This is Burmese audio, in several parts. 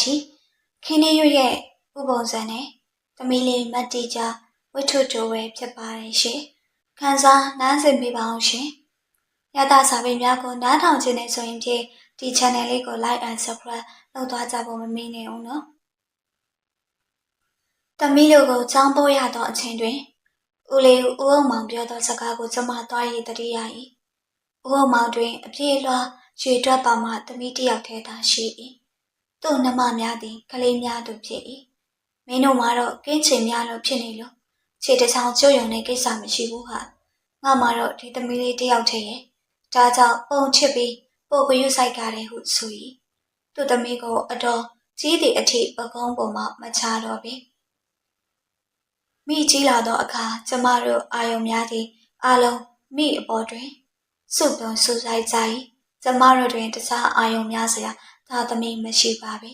ကြီးခင်းနေရွရဲ့ဥပုံစံနဲ့သမီးလေးမတ်တီကြဝတ္ထုတိုဝဲဖြစ်ပါတယ်ရှင်ခန်းစားနားဆင်ပေးပါအောင်ရှင်ရတာစာပေများကိုနားထောင်ခြင်းနဲ့ဆိုရင်ဖြင့်ဒီ channel လေးကို like and subscribe လုပ်သွားကြဖို့မမေ့နဲ့အောင်နော်သမီးတို့ကိုချောင်းပိုးရသောအချိန်တွင်ဦးလေးဦးအောင်မောင်ပြောသောစကားကိုကျမသွားရည်တတိယ၏ဦးအောင်မောင်တွင်အပြေးလွှာရွှေတွက်ပါမှသမီးတစ်ယောက်တည်းသာရှိ၏ သူ့နှမများသည်ကလေးများသူဖြစ်၏မင်းတို့မှာတော့ကင်းချင်များလို့ဖြစ်နေလို့ခြေတစ်ချောင်းကျွယုံတဲ့ကိစ္စမရှိဘူးဟာငါမှာတော့ဒီသမီးလေးတစ်ယောက်တည်းရဲ့ဒါကြောင့်ပုံချစ်ပြီးပို့ကရွဆိုင်ကြတယ်ဟုဆို၏သူ့သမီးကိုအတော်ကြီးသည့်အထိပကုံးပေါ်မှမချတော့ပြီမိကြီးလာသောအခါကျမတို့အာယုံများသည်အလုံးမိအပေါ်တွင်စုပြုံစုဆိုင်ကြ၏ကျမတို့တွင်တခြားအာယုံများစရာ သာသမီမရှိပါပေ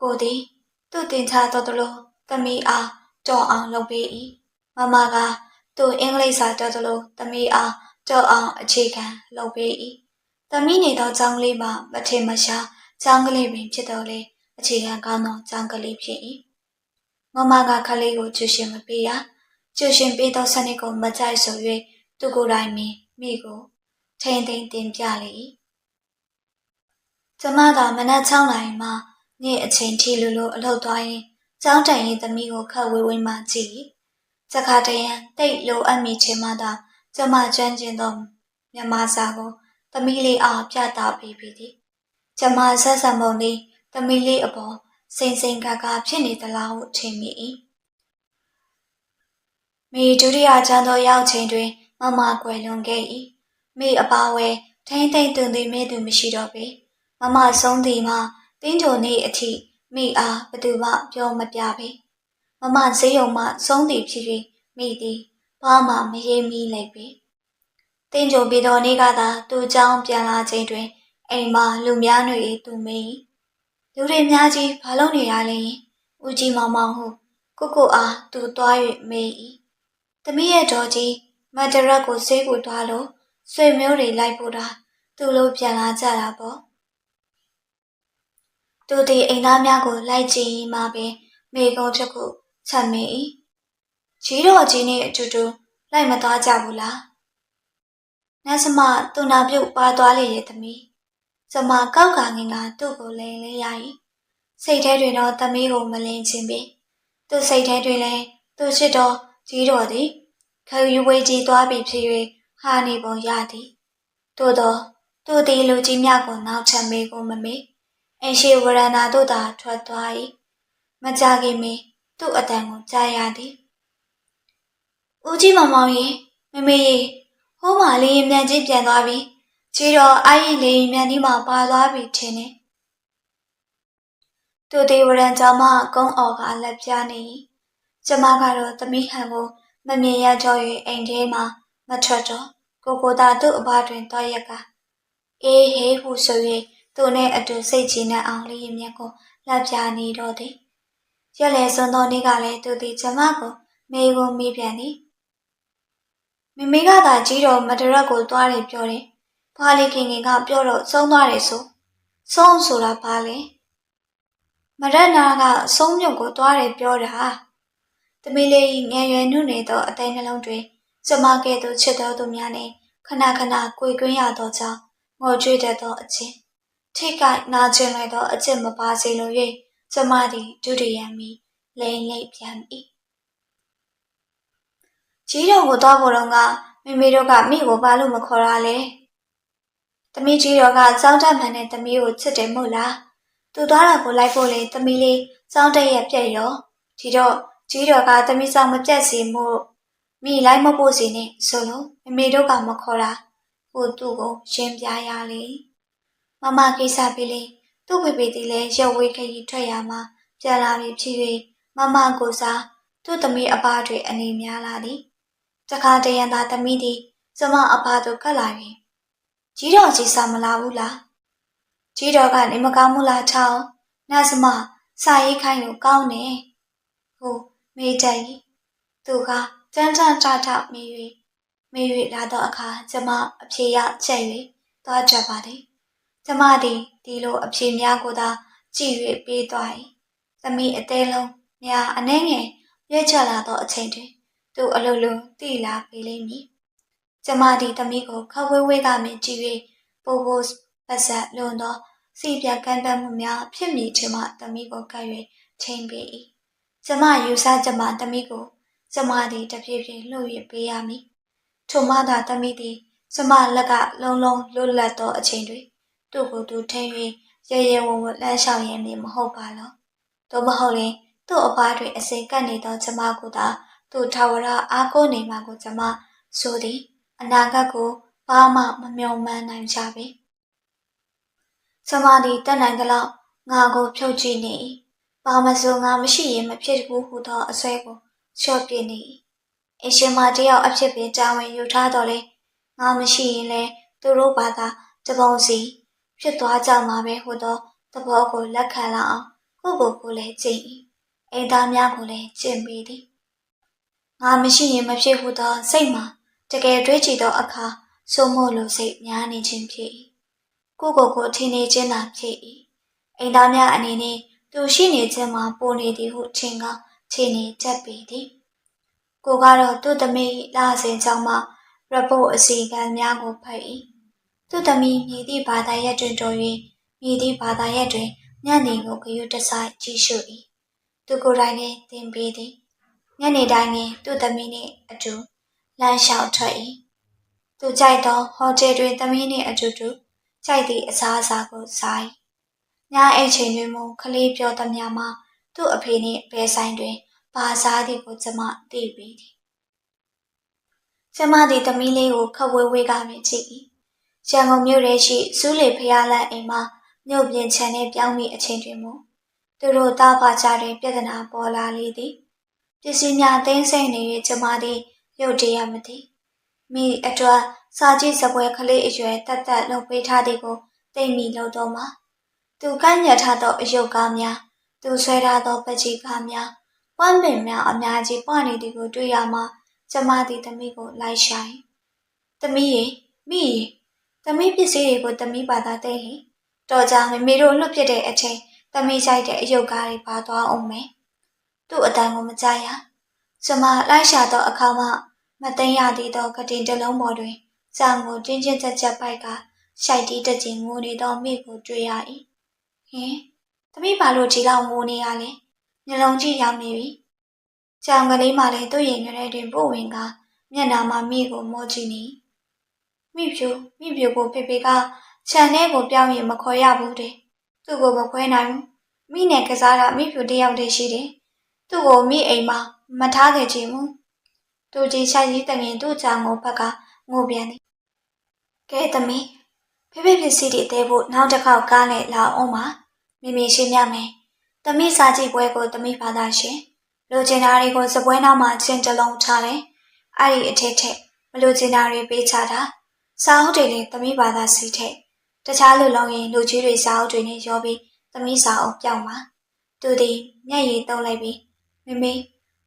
ကိုသည်သူ့တင်ချတော်သလိုသမီးအားတော်အောင်လုပ်ပေး၏မမကသူ့အင်္ဂလိပ်စာတော်သလိုသမီးအားတော်အောင်အခြေခံလုပ်ပေး၏သမီးနေသောကျောင်းလေးမှာမထင်မရှားကျောင်းကလေးပင်ဖြစ်တော်လေအခြေခံကောင်းသောကျောင်းကလေးဖြစ်၏မမကခလေးကိုကျူရှင်မပေးရကျူရှင်ပေးသောစနစ်ကိုမကြိုက်ဆို၍သူကိုယ်တိုင်မင်းမိကိုထိန်ထိန်တင်ပြလေ၏ ကျမကမနက်6နာရီမှနေ့အချိန်ထိလူလိုအလုပ်သွားရင်ကျောင်းတိုင်ရင်သမီးကိုခတ်ဝေးဝေးမှကြည့်။စခါတရံတိတ်လိုအပ်မိခြင်းမှသာကျမကျွမ်းကျင်သောမြန်မာစာကိုသမီးလေးအားပြသပေးပြီသည်။ကျမဆက်ဆံပုံလေးသမီးလေးအပေါ်စိန်စိန်ကာကာဖြစ်နေသလားဟုထင်မိ၏။မိဒုတိယကျမ်းသောရောက်ချိန်တွင် မမကွယ်လွန်ခဲ့၏။မိအပါဝဲထိမ့်သိမ့်တွင်သည်မဲသူမရှိတော့ပေ။ မမဆုံးသည်မှာတင်းကြိုနေအထိမိအားဘသူမှပြောမပြပေမမဈေးရုံမှဆုံးသည်ဖြစ်၍မိသည်ဘာမှမရေးမိလိုက်ပေတင်းကြိုပြီးတော့နေ့ကသာသူ့เจ้าပြန်လာချိန်တွင်အိမ်မှာလူများတွေသူမေးလူတွေများကြီးဘာလုပ်နေရလဲဦးကြီးမောင်မောင်ဟုကိုကိုအားသူသွား၍မေး၏တမီးရဲ့တော်ကြီးမတ်တရက်ကိုဆေးကိုသွားလို့ဆွေမျိုးတွေလိုက်ပို့တာသူ့လိုပြန်လာကြတာပေါ့ သူသည်အိမ်သားများကိုလိုက်ကြည့်မှပင်မိကုံးတစ်ခုချက်မိ၏ကြီးတော်ကြီးနှင့်အတူတူလိုက်မသွားကြဘူးလားနတ်စမသူနာပြုတ်ပါသွားလေရဲ့သမီးစမကောက်ကငင်ကသူ့ကိုလိန်လေးရ၏စိတ်ထဲတွင်တော့သမီးကိုမလင်းချင်းပင်သူ့စိတ်ထဲတွင်လည်းသူ့ချစ်တော်ကြီးတော်သည်ခယူဝေးကြီးသွားပြီဖြစ်၍ဟာနေပုံရသည်သို့သောသူသည်လူကြီးများကိုနောက်ထပ်မေကိုမမေ့ အိမ်ရှိဝရဏာသို့သာထွက်သွား၏မကြခင်မီသူ့အတန်ကိုကြားရသည်ဦးကြီးမောင်မောင်ရေမမေရေဟိုးမလေးရင်မြန်ကြီးပြန်သွားပြီချီတော့အာရင်လေးရင်မြန်ဒီမှာပါသွားပြီထင်တယ်သူဒီဝရန်ကြောင့်မှကုန်းအော်ကလက်ပြနေ၏ကျမကတော့သမီးဟန်ကိုမမြင်ရကြော၍အိမ်ထဲမှာမထွက်တော့ကိုကိုသာသူ့အဘတွင်တွားရက်ကအေးဟေးဟုဆို၍ သူနဲ့အတူစိတ်ချနဲ့အောင်လေးရင်မြတ်ကိုလှပြနေတော့သည်ရက်လေစွန်းသောနေ့ကလည်းသူသည်ကျမကိုမေကိုမေးပြန်သည်မိမိကသာကြီးတော်မတရက်ကိုသွားတယ်ပြောတယ်။ဘာလီခင်ခင်ကပြောတော့ဆုံးသွားတယ်ဆို။ဆုံးဆိုတာဘာလဲ။မရက်နာကဆုံးမြုပ်ကိုသွားတယ်ပြောတာ။သမီးလေးငယ်ရွယ်နှုတ်နေသောအတိုင်းနှလုံးတွင်ကျမကဲ့သို့ချစ်တော်သူများနှင့်ခဏခဏကြွေကွင်းရသောကြောင့်ငိုကြွေးတတ်သောအချင်း ထိကနာကျင်လိုက်သောအကျင့်မပါစေလို၍ကျမသည်ဒုတိယမီလိမ့်လိမ့်ပြန်၏ကြီးတော်ကိုတော့ဖို့တော့ကမိမိတို့ကမိကိုဘာလို့မခေါ်ရလဲသမီးကြီးတော်ကစောင်းတမှန်တဲ့သမီးကိုချစ်တယ်မို့လားသူသွားတာကိုလိုက်ဖို့လေသမီးလေးစောင်းတက်ရပြက်ရောဒီတော့ကြီးတော်ကသမီးဆောင်မပြတ်စီမို့မိလိုက်မဖို့စီနဲ့ဆိုလို့မိမိတို့ကမခေါ်တာကိုသူ့ကိုရှင်းပြရလေ မမကိစ္စပြီးလေသူ့ဖေဖေသည်လည်းရုပ်ဝေးခရီးထွက်ရမှာပြန်လာပြီဖြစ်၍မမကိုစားသူ့သမီးအဘတွေအနေများလာသည်တခါတရံသာသမီးသည်ကျမအဘတို့ကတ်လာပြီကြီးတော်ကြီးစားမလာဘူးလားကြီးတော်ကနေမကောင်းဘူးလားထောင်းနတ်စမစာရေးခိုင်းလို့ကောင်းနေဟုတ်မေးကြ၏သူကတန်းတန်းထထမေး၍မေး၍လာသောအခါကျမအဖြေရချက်၍သွားကြပါသည် ကျမသည်ဒီလိုအဖြေများကိုသာကြည်၍ပေးသွား၏သမီးအသေးလုံးများအနှဲငယ်ရွေ့ချလာသောအချိန်တွင်သူအလိုလိုတိလာပေးလိမ့်မည်ကျမဒီသမီးကိုခဝဲဝဲကမြင်ကြည့်၍ပို့ဖို့ပတ်ဆက်လွန်သောစီပြကန့်တတ်မှုများဖြစ်မိခြင်းမှသမီးကိုကပ်၍ချိန်ပေး၏ကျမယူဆကျမသမီးကိုကျမသည်တဖြည်းဖြည်းလှုပ်၍ပေးရမည်ထိုမှသာသမီးသည်ကျမလက်ကလုံးလုံးလွတ်လပ်သောအချိန်တွင် သူ့ကိုယ်သူထိန်၍ရဲရဲဝံ့ဝံ့လမ်းလျှောက်ရမည်မဟုတ်ပါလော။သို့မဟုတ်ရင်သူ့အပားတွင်အစိမ်ကပ်နေသောကျမကိုသာသူ့ထာဝရအားကိုးနေမှကိုကျမဆိုသည်အနာဂတ်ကိုဘာမှမမျှော်မှန်းနိုင်ကြပေ။ကျမသည်တက်နိုင်သလောက်ငါကိုဖြုတ်ကြည့်နေ၏။ဘာမဆိုငါမရှိရင်မဖြစ်ဘူးဟုသောအဆွဲကိုလျှော့ပြနေ၏။အရှင်မတယောက်အဖြစ်ပင်တာဝန်ယူထားတော်လဲငါမရှိရင်လဲသူတို့ဘာသာတပုံစီ ဖြစ်သွားကြမှာပဲဟိုသောသဘောကိုလက်ခံလာအောင်ကိုကိုကိုလည်းကြင်၏အိမ်သားများကိုလည်းကျင့်ပေးသည်ငါမရှိရင်မဖြစ်ဟုသောစိတ်မှာတကယ်တွေးကြည့်သောအခါစိုးမို့လိုစိတ်များနေခြင်းဖြစ်၏ကိုကိုကိုထင်နေခြင်းသာဖြစ်၏အိမ်သားများအနေနဲ့သူရှိနေခြင်းမှာပိုနေသည်ဟုထင်ကခြေနေချက်ပေသည်ကိုကတော့သူ့သမီးလာစဉ်ကြောင့်မှရပုတ်အစီကံများကိုဖတ်၏ သူ့သမီးမြည်သည့်ဘာသာရပ်တွင်တော်၍မြည်သည့်ဘာသာရပ်တွင်ညနေကိုဂရုတစိုက်ကြည့်ရှု၏သူကိုယ်တိုင်နှင့်သင်ပေးသည်ညနေတိုင်းနှင့်သူ့သမီးနှင့်အတူလမ်းလျှောက်ထွက်၏သူကြိုက်သောဟိုတယ်တွင်သမီးနှင့်အတူတူကြိုက်သည့်အစားအစာကိုစား၏ညအိတ်ချိန်တွင်မူခလေးပြောသမျှမှာသူ့အဖေနှင့်ဘဲဆိုင်တွင်ဘာစားသည်ကိုကျမသိပေသည်ကျမသည်သမီးလေးကိုခဝေးဝေးကမြင်ကြည့်၏ ရန်ကုန်မြို့ထဲရှိစူးလေဖျားလန့်အိမ်မှာမြို့ပြင်ခြံထဲပြောင်းမိအချိန်တွင်မူသူတို့သားဖာကြတွင်ပြဿနာပေါ်လာလေသည်ပစ္စည်းများသိမ်းဆည်းနေ၍ကျမသည်ရုတ်တရက်မသိမိအတွက်စာကြည့်စပွဲကလေးအရွယ်တက်တက်လှုပ်ပေးထားသည်ကိုသိမိလို့တော့မှာသူကန့်ညက်ထားသောအယုတ်ကားများသူဆွဲထားသောပကြီးကားများဝမ်းပင်များအများကြီးပွားနေသည်ကိုတွေ့ရမှကျမသည်သမီးကိုလိုက်ရှာ၏သမီးရေမိရေ သမီးပစ္စည်းတွေကိုသမီးဘာသာသိဟင်တော်ကြမမေတို့လွတ်ပြတဲ့အချိန်သမီးကြိုက်တဲ့အယုတ်ကားတွေပါသွားအောင်မယ်သူ့အတန်ကိုမကြရကျမလိုက်ရှာသောအခါမှမသိရသေးသောကတင်တလုံးပေါ်တွင်ကြောင်ကိုတင်းချင်းချက်ချက်ပိုက်ကရှိုက်တီးတကျင်ငိုနေသောမိကိုတွေ့ရ၏ဟင်သမီးဘာလို့ဒီလောက်ငိုနေရလဲမျက်လုံးကြီးရောက်နေပြီကြောင်ကလေးမှလည်းသူ့ရင်ထဲတွင်ပို့ဝင်ကမျက်နှာမှာမိကိုမောကြည့်နေ မိဖြူမိဖြူကိုဖေဖေကခြံထဲကိုပြောင်းရင်မခေါ်ရဘူးတဲ့သူ့ကိုမခွဲနိုင်ဘူးမိနဲ့ကစားတာမိဖြူတယောက်တည်းရှိတယ်သူ့ကိုမိအိမ်မှာမထားခဲ့ချင်ဘူးသူကြီးချိုက်ကြီးတငင်သူ့ကြောင်ကိုဘက်ကငိုပြန်သည်ကဲသမီးဖေဖေပစ္စည်းတွေတဲဖို့နောက်တစ်ခေါက်ကားနဲ့လာအောင်ပါမိမိရှင်းရမယ်သမီးစာကြည့်ပွဲကိုသမီးဘာသာရှင်လူကျင်သားတွေကိုစပွဲနောက်မှာချင်းတလုံးထားတယ်အဲ့ဒီအထက်ထက်မလူကျင်သားတွေပေးချတာ စာအုပ်တွေနဲ့သမီးဘာသာစီထက်တခြားလူလုံးရင်လူကြီးတွေစာအုပ်တွေနဲ့ရောပြီးသမီးစာအုပ်ပြောင်းပါသူသည်မျက်ရည်တုံးလိုက်ပြီးမမေ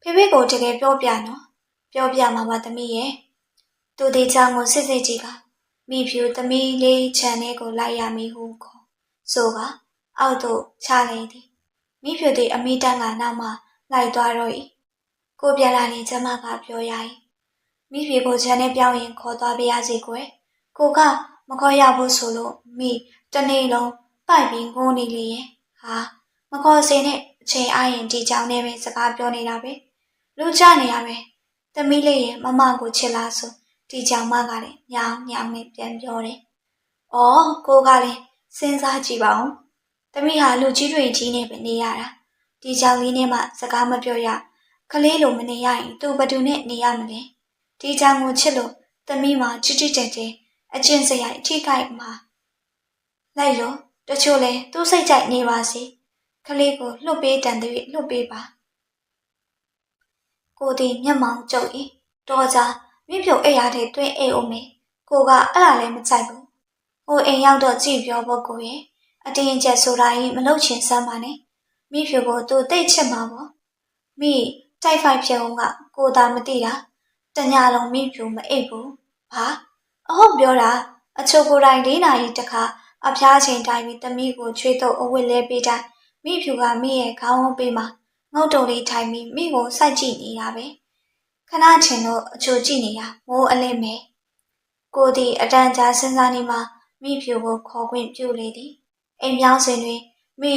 ဖေဖေကိုတကယ်ပြောပြနော်ပြောပြမှာပါသမီးရဲ့သူဒီချောင်းကိုစစ်စစ်ကြည့်ကမိဖြူသမီးလေးခြံထဲကိုလိုက်ရမည်ဟုခေါ်ဆိုကအောက်သို့ချလေသည်မိဖြူသည်အမိတန်းကနောက်မှလိုက်သွားတော့၏ကိုပြန်လာရင်ကျမကပြောရ၏မိဖြူကိုခြံထဲပြောင်းရင်ခေါ်သွားပြရစီကွယ် ကိုကမခေါ်ရဘူးဆိုလို့မိတနေ့လုံးပိုက်ပြီးငိုနေလေရဲ့ဟာမခေါ်စေနဲ့အချိန်အားရင်ဒီကြောင်နဲ့ပဲစကားပြောနေတာပဲလူကြနေရပဲသမီးလေးရဲ့မမကိုချစ်လားဆိုဒီကြောင်မကလည်းညောင်ညောင်နဲ့ပြန်ပြောတယ်။အော်ကိုကလည်းစဉ်းစားကြည့်ပါဦး။သမီးဟာလူကြီးတွေကြီးနဲ့ပဲနေရတာ။ဒီကြောင်လေးနဲ့မှစကားမပြောရ။ကလေးလိုမနေရရင်သူဘသူနဲ့နေရမလဲ။ဒီကြောင်ကိုချစ်လို့သမီးမှာချစ်ချစ်ကြဲကြဲ အချင်းစရိုက်အထိခိုက်မှာလိုက်လို့တချို့လဲသူ့စိတ်ကြိုက်နေပါစေ။ကလေးကိုလှုပ်ပေးတန်တဲ့လှုပ်ပေးပါ။ကိုဒီမျက်မှောင်ကျုပ်၏တော်ကြမြင့်ပြုတ်အိယာတဲ့တွင်းအိမ်အောင်မေကိုကအဲ့ဒါလည်းမကြိုက်ဘူးဟိုအိမ်ရောက်တော့ကြည့်ပြောဖို့ကိုရဲ့အတင်းကျပ်ဆိုတာကြီးမလုပ်ချင်စမ်းပါနဲ့မိဖြူကိုသူတိတ်ချစ်မှာပေါ့မိတိုက်ဖိုက်ဖြုံကကိုသာမသိတာတညာလုံးမိဖြူမအိပ်ဘူးဘာ အဟုတ်ပြောတာအချိုကိုယ်တိုင်၄နာရီတခါအဖျားချိန်တိုင်းပြီးသမီးကိုချွေးတော့အဝတ်လဲပေးတိုင်းမိဖြူကမိရဲ့ခေါင်းဝန်းပေးမှာငုတ်တုံလေးထိုင်ပြီးမိကိုစိုက်ကြည့်နေတာပဲခဏချင်းတော့အချိုကြည့်နေတာမိုးအလင်းမဲကိုဒီအတန်ကြာစဉ်းစားနေမှမိဖြူကိုခေါ်ခွင့်ပြုလေသည်အိမ်ပြောင်းစဉ်တွင်မိ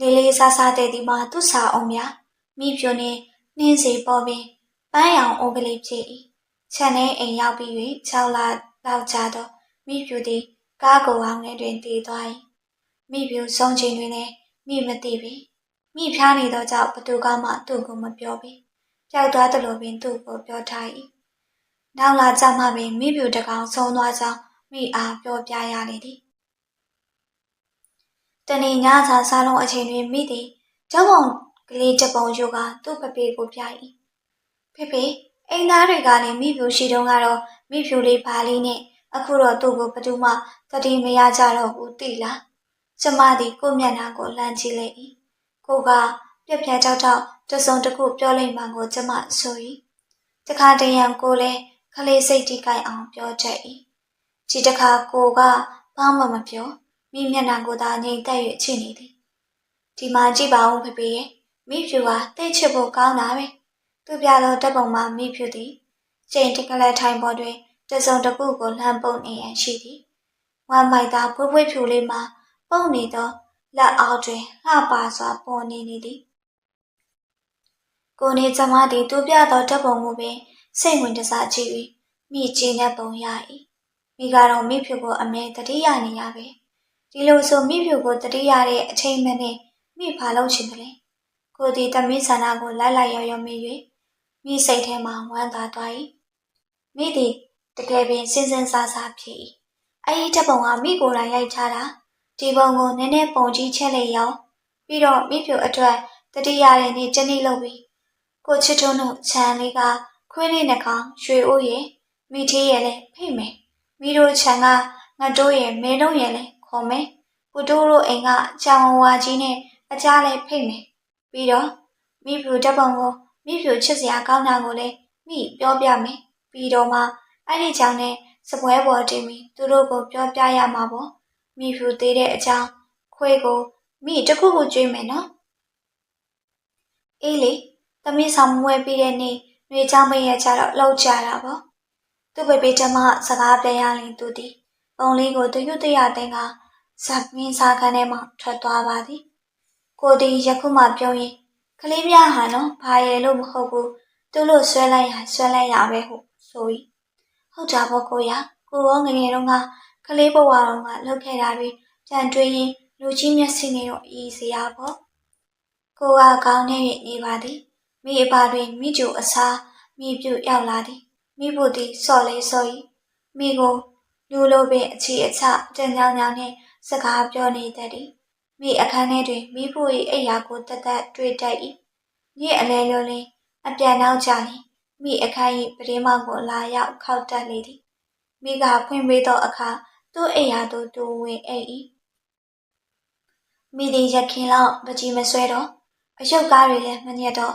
လေးလေးစားစားတဲ့ဒီမှာသူ့စာအောင်များမိဖြူနှင့်နှင်းစီပေါ်ပင်ပန်းရောင်အိုးကလေးဖြစ်၏ ခြံထဲအိမ်ရောက်ပြီး၍6လလောက်ကြာတော့မိဖြူသည်ကားကိုအောင်ထဲတွင်တည်သွား၏မိဖြူဆုံးချိန်တွင်လည်းမိမသိပြီမိဖျားနေသောကြောင့်ဘသူကမှသူ့ကိုမပြောပြီပျောက်သွားသလိုပင်သူ့ကိုပြောထား၏နောက်လာကြမှပင်မိဖြူတကောင်ဆုံးသွားကြောင်းမိအားပြောပြရလေသည်တနေ့ညစာစားလုံးအချိန်တွင်မိသည်ကျောင်းပုံကလေးတစ်ပုံယူကသူ့ဖဖေကိုပြ၏ဖေဖေ အိမ်သားတွေကလည်းမိဖြူရှိတုန်းကတော့မိဖြူလေးပါလေးနဲ့အခုတော့သူ့ကိုဘသူမှသတိမရကြတော့ဘူးသိလားကျမသည်ကိုမျက်နှာကိုလှမ်းကြည့်လိုက်၏ကိုကပြက်ပြက်တောက်တောက်တစုံတစ်ခုပြောလိုက်မှကိုကျမဆို၏တခါတရံကိုလည်းခလေးစိတ်တိကိုက်အောင်ပြောချက်၏ဒီတခါကိုကဘာမှမပြောမိမျက်နှာကိုသာငြိမ်သက်၍ချစ်နေသည်ဒီမှာကြည့်ပါဦးဖေဖေရဲ့မိဖြူဟာတိတ်ချစ်ဖို့ကောင်းတာပဲ သူပြသောတက်ပုံမှာမိဖြူသည်ချိန်တကလက်ထိုင်ပေါ်တွင်တစုံတစ်ခုကိုလှမ်းပုံနေရန်ရှိသည်ဝမ်းမိုက်သာဖွေးဖွေးဖြူလေးမှာပုံနေသောလက်အောက်တွင်လှပါစွာပေါ်နေနေသည်ကိုနေကျမသည်သူပြသောတက်ပုံကိုပင်စိတ်ဝင်တစားကြည့်၍မိကျင်းတဲ့ပုံရ၏မိကတော့မိဖြူကိုအမြဲတတိယနေရပဲဒီလိုဆိုမိဖြူကိုတတိယတဲ့အချိန်မှနဲ့မိဖာလို့ချင်တယ်လေကိုဒီတမီးဆန္ဒကိုလိုက်လိုက်ရောရောမိ၍ မိစိတ်ထဲမှာဝမ်းသာသွား၏မိသည်တကယ်ပင်စဉ်းစဉ်းစားစားဖြစ်၏အဲ့ဒီတက်ပုံကမိကိုယ်တိုင်ရိုက်ထားတာဒီပုံကိုနည်းနည်းပုံကြီးချက်လိုက်ရောပြီးတော့မိဖြူအတွက်တတိယတဲ့နေ့ကျနေ့လုပ်ပြီးကိုချစ်ထုံးတို့ခြံလေးကခွေးလေးနှကောင်ရွှေအိုးရဲ့မိသေးရဲ့လဲဖိတ်မယ်မိတို့ခြံကငါတို့ရဲ့မဲလုံးရဲ့လဲခေါ်မယ်ပူတိုးတို့အိမ်ကကြောင်ဝါကြီးနဲ့အကြားလဲဖိတ်မယ်ပြီးတော့မိဖြူတက်ပုံကို မိဖြူချစ်စရာကောင်းတာကိုလည်းမိပြောပြမယ်ပြီးတော့မှအဲ့ဒီကြောင့်နဲ့စပွဲပေါ်တင်ပြီးသူတို့ကိုပြောပြရမှာပေါ့မိဖြူသေးတဲ့အကြောင်းခွေးကိုမိတခုခုကြွေးမယ်နော်အေးလေသမီးဆောင်မွေးပြီးတဲ့နေ့ຫນွေချောင်းမရကြတော့လောက်ကြတာပေါ့သူ့ဘေဘေဓမ္မစကားပြန်ရရင်သူသည်ပုံလေးကိုတရွတ်တရသိန်းကဇက်မင်းစားခန်းထဲမှထွက်သွားပါသည်ကိုဒီယခုမှပြောရင် ကလေးများဟာနော်ဘာရဲလို့မဟုတ်ဘူးသူ့လို့ဆွဲလိုက်ရဆွဲလိုက်ရပဲဟုဆို၏ဟုတ်တာပေါ့ကိုရကိုရောငငယ်တုန်းကကလေးဘဝတုန်းကလုပ်ခဲ့တာတွေပြန်တွေးရင်လူကြီးမျက်စိနဲ့တော့အည်စရာပေါ့ကိုကကောင်းနေနေပါသည်မိအပါတွင်မိကျူအစားမိပြုတ်ရောက်လာသည်မိဖို့သည်စော်လေစော်၏မိကိုလူလိုပင်အချီအချတန်ကြောင်ကြောင်နှင့်စကားပြောနေတတ်သည် မိအခန်းထဲတွင်မိဖို့၏အိယာကိုတသက်တွေ့တတ်၏ညစ်အလဲလိုလင်းအပြန်နောက်ကြလျင်မိအခန်း၏ပရင်းမောက်ကိုလာရောက်ခောက်တက်လေသည်မိကဖွင့်ပေးသောအခါသူ့အိယာသို့တူဝင်အိပ်၏မိသည်ရခင်လောက်ပကြီးမဆွဲတော့အယုတ်ကားတွေလည်းမညက်တော့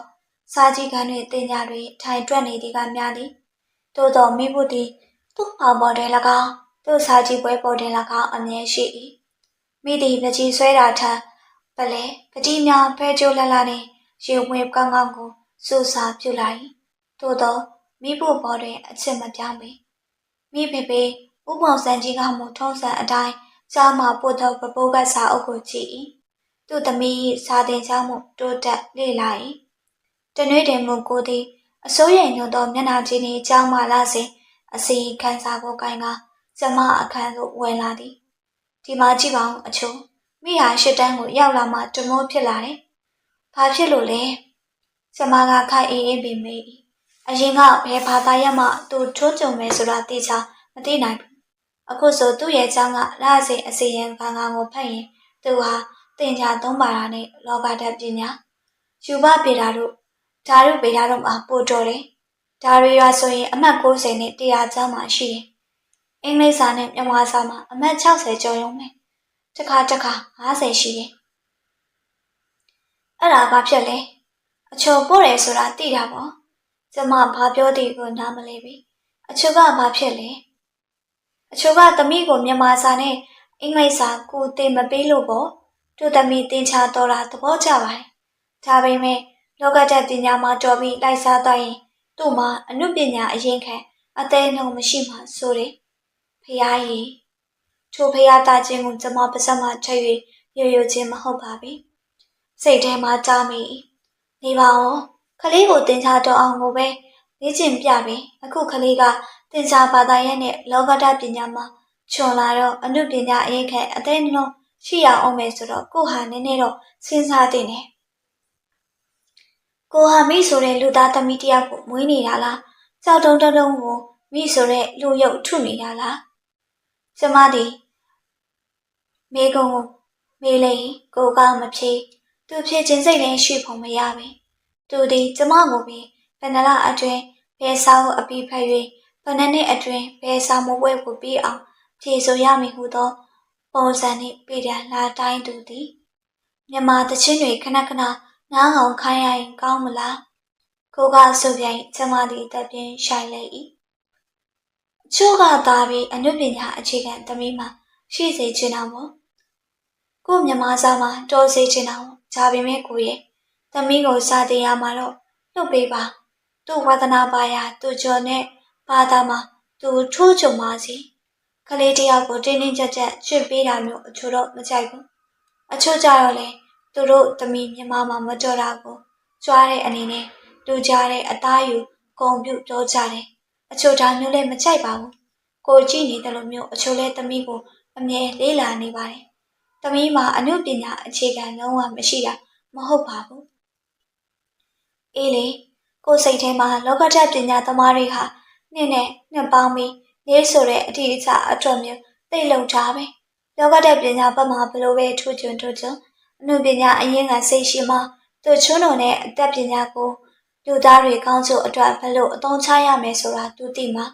စားကြီးကန်းတွေတင်ညာတွေထိုင်တွက်နေသည်ကများသည်သို့တော်မိဖို့သည်သူ့ပေါပေါ်တယ်၎င်းသူ့စားကြီးပွဲပေါ်တယ်၎င်းအမြဲရှိ၏ မိသည်ပကြီးဆွဲတာထပလဲပကြီးများဖဲကြိုးလလနှင့်ရေဝင်ကောင်းကောင်းကိုစူစာပြုလာ၏သို့တော်မိဖို့ပေါ်တွင်အချစ်မပြောင်းပေမိဖေဖေဥပုံစံကြီးကမှထုံးစံအတိုင်းကြားမှာပို့သောပပိုးကစာအုပ်ကိုကြည့်၏သူ့သမီး၏စာသင်ကျောင်းမှုတိုးတက်လေ့လာ၏တနေ့တည်းမှကိုသည်အစိုးရညွှန်သောမျက်နှာချင်း၏ကျောင်းမှလာစဉ်အစီခံစားဖို့ကိုင်းကကျမအခန်းသို့ဝင်လာသည် ဒီမှာကြည့်ပါဦးအချို့မိဟာရှစ်တန်းကိုရောက်လာမှတမိုးဖြစ်လာတယ်။ဘာဖြစ်လို့လဲ။ကျမကခိုင်အေးအေးပင်မေး၏အရင်ကဘယ်ဘာသာရမှသူထွန်းကြုံမယ်ဆိုတာသိချာမသိနိုင်ဘူးအခုဆိုသူ့ရဲ့ကျောင်းကလာစဉ်အစီရင်ခံကကိုဖတ်ရင်သူဟာတင်ကြသုံးပါတာနဲ့လောကဓာတ်ပညာယူပပေတာတို့ဓာရုပေတာတို့မှာပို့တော်တယ်ဒါရီရွာဆိုရင်အမှတ်60နဲ့100ကျောင်းမှာရှိတယ် အင်္ဂလိပ်စာနဲ့မြန်မာစာမှာအမှတ်60ကျော်ရုံပဲတစ်ခါတစ်ခါ50ရှိတယ်အဲ့ဒါဘာဖြစ်လဲအချို့ပို့တယ်ဆိုတာသိတာပေါ့ကျမဘာပြောသည်ကိုနားမလဲပြီအချို့ကဘာဖြစ်လဲအချို့ကသမီးကိုမြန်မာစာနဲ့အင်္ဂလိပ်စာကိုသင်မပေးလို့ပေါ့တို့သမီးတင်ချာတော်တာသဘောကျပါတယ်ဒါပေမဲ့လောကဓာတ်ပညာမှာတော်ပြီးလိုက်စားသွားရင်သူ့မှာအနုပညာအရင်ခံအသေးနှုံမရှိမှဆိုတယ် ဖရာကြီးထိုဖရာသားချင်းကိုကျွန်မပါစက်မှချက်၍ရွရွချင်းမဟုတ်ပါဘူးစိတ်ထဲမှာကြားမိနေပါဦးခလေးကိုတင်ချာတော်အောင်ကိုပဲလေ့ကျင့်ပြပြီအခုခလေးကတင်ချာဘာသာရဲ့နဲ့လောကဓာတ်ပညာမှာချွန်လာတော့အနုပညာအရင်ခံအသေးနှုံရှိရအောင်မယ်ဆိုတော့ကိုဟာနည်းနည်းတော့စဉ်းစားတင်တယ်ကိုဟာမိဆိုတဲ့လူသားသမီးတယောက်ကိုမွေးနေတာလားကြောက်တုံးတုံးတုံးကိုမိဆိုတဲ့လူရုပ်ထုနေတာလား ကျမသည်မိကုံကိုမေးလိုက်ကိုကောင်းမဖြေသူဖြေခြင်းစိတ်လည်းရှိဖို့မရပဲသူသည်ကျမကိုပြီးဘယ်နှလအတွင်းဘယ်စာကိုအပြီးဖတ်၍ဘယ်နှစ်နှစ်အတွင်းဘယ်စာမပွဲကိုပြီးအောင်ဖြေဆိုရမည်ဟုသော ပုံစံနှင့်ပြည်တယ်လာတိုင်းသူသည်မြမတချင်းတွေခဏခဏနားငောင်ခိုင်းရရင်ကောင်းမလားကိုကဆိုပြိုင်ကျမသည်တက်ပြင်းရှိုင်လေ၏အ ချို့ကသာပြီးအနုပညာအခြေခံသမီးမှာရှိစေချင်အောင်ပေါ့ကိုမြမစားမှာတော်စေချင်အောင်ဂျာပေမဲ့ကိုရဲ့သမီးကိုစာတင်ရမှာတော့လှုပ်ပေးပါသူ့ဝဒနာပါရာသူ့ကျော်နဲ့ဘာသာမှာသူထိုးချုံပါစီကလေးတယောက်ကိုတင်းတင်းကြပ်ကြပ်ချွတ်ပေးတာမျိုးအချို့တော့မကြိုက်ဘူးအချို့ကြတော့လေသူတို့သမီးမြမမှာမတော်တာကိုကြွားတဲ့အနေနဲ့လူကြတဲ့အသားယူဂုံပြုတ်ပြောကြတယ် အချို့ဒါမျိုးလည်းမကြိုက်ပါဘူးကိုကြည့်နေတယ်လို့မျိုးအချို့လည်းသမီးကိုအမြဲလေးလာနေပါတယ်သမီးမှာအမှုပညာအခြေခံလုံးဝမရှိတာမဟုတ်ပါဘူးအေးလေကိုစိတ်ထဲမှာလောကဓာတ်ပညာသမားတွေဟာနှစ်နဲ့နှစ်ပေါင်းပြီးနေဆိုတဲ့အထီးအချအထွတ်မျိုးသိလုံထားပဲလောကဓာတ်ပညာဘက်မှာဘလို့ပဲထူးချွန်ထူးချွန်အမှုပညာအရင်ကစိတ်ရှိမှသူချွန်းတော်နဲ့အသက်ပညာကို လူသားတွေကောင်းချို့အတွက်ဘလို့အသုံးချရမယ်ဆိုတာသူသိမှာ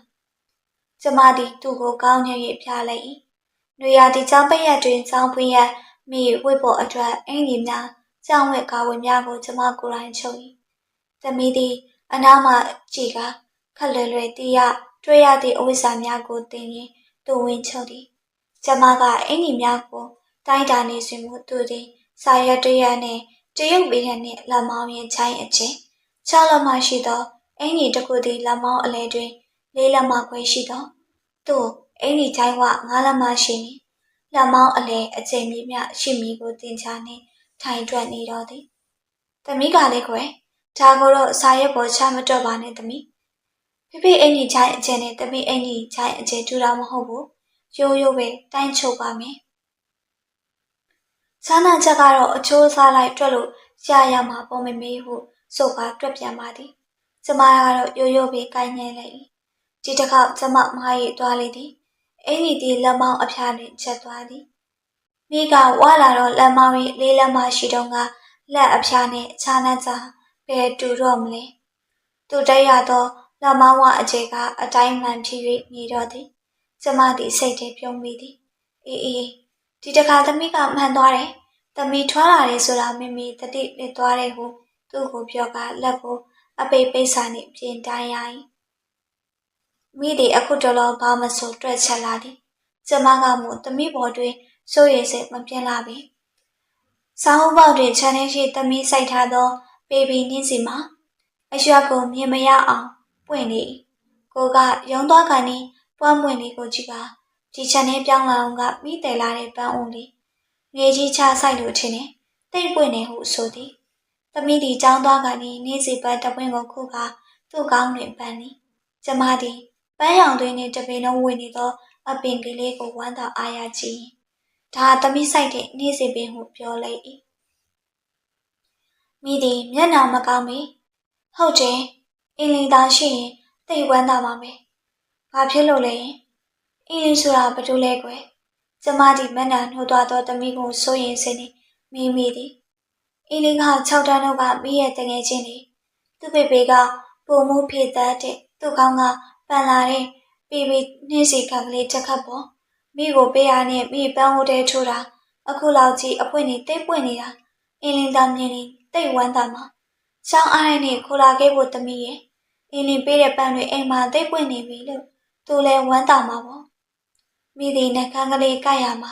ကျမသည်သူ့ကိုကောင်းညံ့၍ပြလိုက်၏။နှွေရာသီကျောင်းပိတ်ရက်တွင်ကျောင်းဖွင့်ရက်မိဝိတ်ဖို့အတွက်အင်ကြီးများကျောင်းဝက်ကာဝယ်များကိုကျမကိုယ်တိုင်ချုပ်၏။သမီးသည်အနားမှကြည့်ကခက်လွယ်လွယ်တီးရတွေ့ရသည့်အဝိဇ္ဇာများကိုသင်ရင်သူဝင်ချုပ်သည်။ကျမကအင်ကြီးများကိုတိုင်းတာနေစဉ်မှုသူသည်စာရွက်တရက်နှင့်တရုတ်ဗီဒီယိုနှင့်လက်မောင်းရင်ချိုင်းအချင်း ၆လက်မှရှိသောအင်ကြီးတစ်ခုသည်လက်မောင်းအလဲတွင်လေးလက်မှခွဲရှိသောသူ့အင်ကြီးချိုင်းဝငါးလက်မှရှိမည်လက်မောင်းအလဲအချိန်မြင့်မြရှိမည်ကိုတင်ချနှင့်ထိုင်ထွက်နေတော့သည်သမီးကလည်းခွဲဒါကိုတော့စာရွက်ပေါ်ချမတော့ပါနဲ့သမီးဖေဖေအင်ကြီးချိုင်းအကျဉ်နဲ့သမီးအင်ကြီးချိုင်းအကျဉ်တူတာမဟုတ်ဘူးရိုးရိုးပဲတိုင်းချုပ်ပါမယ်ဆန်းနံချက်ကတော့အချိုးစားလိုက်တွက်လို့ရရမှာပုံမမေးဟု စုပ်ကားတွက်ပြန်ပါသည်ကျမကတော့ရိုးရိုးပဲကိုင်းနေလိုက်ဒီတစ်ခေါက်ကျမမရိသွားလေသည်အင်းကြီးဒီလက်မောင်းအဖျားနှင့်ချက်သွားသည်မိကဝါလာတော့လက်မောင်း၏လေးလက်မရှိတော့ကလက်အဖျားနှင့်ခြားနှံ့စာဘယ်တူတော့မလဲသူတရသောလက်မောင်းဝအကျေကအတိုင်းမှန်ဖြစ်၍နေတော့သည်ကျမသည်စိတ်ထဲပြုံးမိသည်အေးအေးဒီတခါသမီးကမှန်သွားတယ်သမီးထွားလာတယ်ဆိုတာမိမိတတိနဲ့သွားတယ်ဟု သူ့ကိုပြောကလက်ကိုအပိတ်ပိတ်စာနှင့်ပြင်တိုင်းရ၏မိသည်အခုတော်တော်ဘာမဆိုတွက်ချက်လာသည်ကျမကမှသမီးပေါ်တွင်စိုးရိမ်စိတ်မပြင်းလာပြီဆောင်းပေါက်တွင်ခြံထဲရှိသမီးစိုက်ထားသောဘေဘီနှင်းစီမှာအရွက်ကိုမြင်မရအောင်ပွင့်နေကိုကရုံသွားကန်နေပွားမွင့်လေးကိုကြည့်ပါဒီခြံထဲပြောင်းလာအောင်ကမိတယ်လာတဲ့ပန်းအုံလေးငေကြီးချစိုက်လို့ထင်တယ်တိတ်ပွင့်နေဟုဆိုသည် သမီးသည်ចောင်းသွားကနေနေစီပတ်တပွင့်ကိုခုကသူ့ကောင်းတွင်ပန်းသည်ကျမသည်ပန်းရောင်သွင်းနှင့်တပင်လုံးဝင်နေသော အပင်ကလေးကိုဝမ်းသာအားရကြည့်ဒါသမီးဆိုင်တဲ့နေစီပင်ဟုပြောလိုက်၏မိသည်မျက်နှာမကောင်းမီဟုတ်တယ်အင်းလီသားရှိရင်သိဝမ်းသာပါမယ်ဘာဖြစ်လို့လဲအင်းလီဆိုတာဘာလို့လဲကွယ်ကျမဒီမျက်နှာနှိုးသွားသောသမီးကိုစိုးရင်စနေမိမိသည် အင်းလီက6တန်းတော့ကမိရဲ့တငယ်ချင်းလေသူ့ပေပေကပုံမှုဖြည့်တတ်တဲ့သူ့ကောင်းကပန်လာတဲ့ပေပေနှင်းစီခံကလေးတစ်ခတ်ပေါ်မိကိုပေးရနဲ့မိပန်းဟိုတဲထိုးတာအခုလောက်ကြီးအပွင့်နေတိတ်ပွင့်နေတာအင်းလင်းသားမြင်နေတိတ်ဝမ်းသာမှာရှောင်းအားရနဲ့ခိုလာခဲ့ဖို့တမီးရဲ့အင်းလင်းပေးတဲ့ပန်းတွေအိမ်မှာတိတ်ပွင့်နေပြီလို့သူလည်းဝမ်းသာမှာပေါ့မိသည်နှကန်းကလေးကြိုက်ရမှာ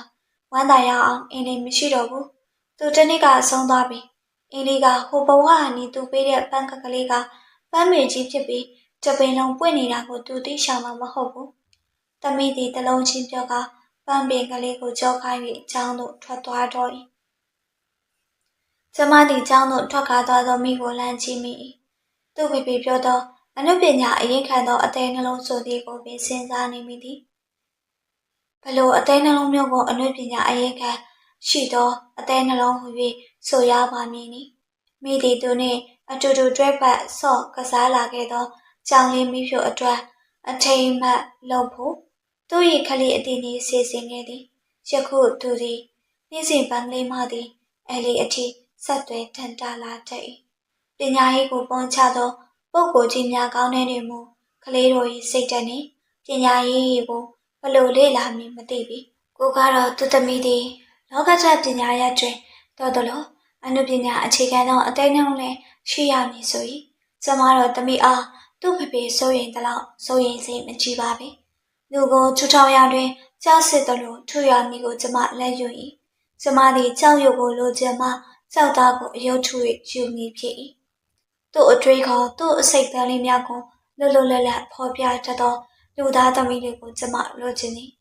ဝမ်းသာရအောင်အင်းလင်းမရှိတော့ဘူး သူတနေ့ကဆုံးသွားပြီအင်းလေးကဟိုဘဝကနေသူပေးတဲ့ပန်းကကလေးကပန်းမေကြီးဖြစ်ပြီးတပင်လုံးပွင့်နေတာကိုသူသိရှောင်မှာမဟုတ်ဘူးတမိသည်တလုံးချင်းပြောကပန်းပင်ကလေးကိုကြောခိုင်းပြီးအချောင်းသို့ထွက်သွားတော့၏ကျမသည်အချောင်းသို့ထွက်ကားသွားသောမိကိုလမ်းကြည့်မိ၏သူ့ဖေဖေပြောသောအနုပညာအရင်ခံသောအသေးနှလုံးဆိုသည်ကိုပင်စဉ်းစားနေမိသည်ဘလို့အသေးနှလုံးမျိုးကိုအနုပညာအရင်ခံ ရှိသောအသေးနှလုံးဟူ၍ဆိုရပါမည်နီမိသည်သူနှင့်အတူတူတွဲပတ်ဆော့ကစားလာခဲ့သောကြောင်လေးမိဖြိုအတွက်အထိမ်မှတ်လုပ်ဖို့သူ့၏ခလေးအတီးနှင့်စီစဉ်ခဲ့သည်ယခုသူသည်နေ့စဉ်ပန်းကလေးမှသည်အဲလီအထိဆက်သွဲထန်တာလာတတ်၏ပညာရေးကိုပွန်ချသောပုဂ္ဂိုလ်ကြီးများကောင်းတဲ့နေမူကလေးတို့၏စိတ်ဓာတ်နှင့်ပညာရေးကိုဘလို့လေ့လာမည်မသိပြီကိုကတော့သူသမီးသည် လောကဓာတ်ပညာရပ်တွင်တော်တော်လို့အနုပညာအခြေခံသောအသိဉာဏ်လည်းရှိရမည်ဆို၏ကျမတို့သမီးအားသူ့ဖေဖေစိုးရင်တလောက်စိုးရင်စိတ်မကြည့်ပါပဲလူကိုချူထောင်ရတွင်ကြောက်စစ်သလိုထူရမည်ကိုကျမလက်ယူ၏ကျမသည်ကြောက်ရွံ့ကိုလိုချင်မှကြောက်သားကိုအယုတ်ထု၍ယူမည်ဖြစ်၏သူ့အထွေးခေါ်သူ့အစိတ်တန်းလေးများကိုလွတ်လွတ်လပ်လပ်ဖော်ပြတတ်သောလူသားသမီးတွေကိုကျမလိုချင်သည်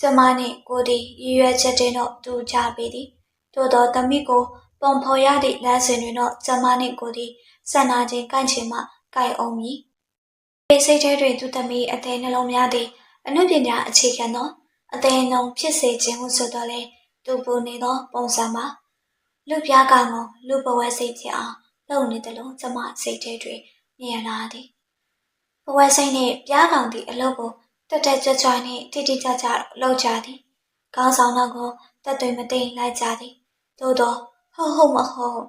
ကျမနှင့်ကိုသည်ရည်ရွယ်ချက်တင်တော့တူကြပေသည်သို့သောသမီးကိုပုံဖော်ရသည့်လမ်းစဉ်တွင်တော့ကျမနှင့်ကိုသည်ဆန္ဒချင်းကန့်ချင်မှကြိုက်အောင်မည်ပေစိတ်ထဲတွင်သူသမီးအသေးနှလုံးများသည်အနုပညာအခြေခံသောအသေးနှုံဖြစ်စေခြင်းဟုဆိုတော့လေသူပူနေသောပုံစံမှာလူပြားကောင်ကိုလူပဝဲစိတ်ဖြစ်အောင်လုပ်နေတယ်လို့ကျမစိတ်ထဲတွင်မြင်လာသည်ဘဝစိတ်နှင့်ပြားကောင်သည့်အလုပ်ကို တက်တက်ကြွကြွနှင့်တိတိကျကျလုပ်ကြသည်ခေါင်းဆောင်တော့ကိုတက်သွေးမတိမ်လိုက်ကြသည်သို့သောဟုတ်ဟုတ်မဟုတ်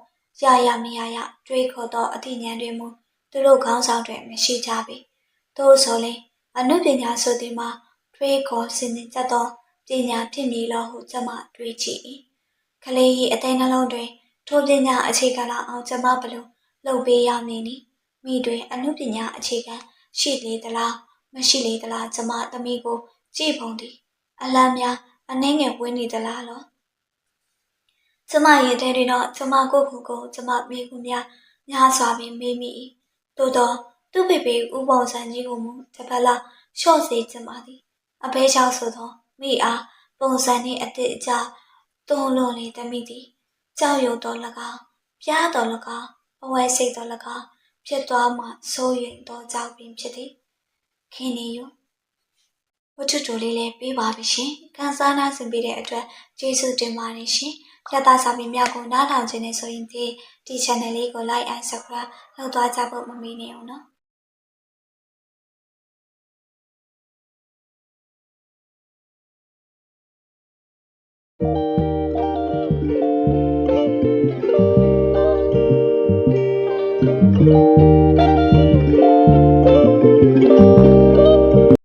ရရမရရတွေးခေါ်သောအသိဉာဏ်တွေမူသူတို့ခေါင်းဆောင်တွေမရှိကြပေသို့ဆိုလေအနုပညာဆိုသည်မှာတွေးခေါ်စင်စင်ကြသောပညာဖြစ်မည်လို့ဟုကျမတွေးကြည့်၏ကလေး၏အသေးနှလုံးတွင်ထိုပညာအခြေခံလာအောင်ကျမဘလို့လှုပ်ပေးရမည်နီမိတွင်အနုပညာအခြေခံရှိလေသလား မရှိလေသလားကျမသမီးကိုကြည့်ပုံသည်အလံများအနှင်းငယ်ဝင်းနေသလားလောကျမရဲ့တဲ့တွင်တော့ကျမကိုခုကိုကျမမိခုများများစွာပင်မေးမိ၏သို့တော့သူ့ပေပေဥပုံစံကြီးကိုမူတပတ်လားလျှော့စေချင်ပါသည်အဘဲချောက်ဆိုသောမိအားပုံစံနှင့်အစ်အကြသွန်လွန်လေသမီးသည်ကြောက်ရွံ့တော်၎င်းပြားတော်၎င်းဘဝစိတ်တော်၎င်းဖြစ်သွားမှဆိုးရင်တော့ကြောက်ပင်ဖြစ်သည် ခင်နေယဝတ္ထုတိုလေးလည်းပေးပါပြီရှင်ကန်စားနာဆင်ပေးတဲ့အတွက်ကျေးဇူးတင်ပါတယ်ရှင်ရတာစာပေများကိုနားထောင်ခြင်းနဲ့ဆိုရင်ဒီဒီ channel လေးကို like and subscribe လုပ်သွားကြဖို့မမေ့နေအောင်နော်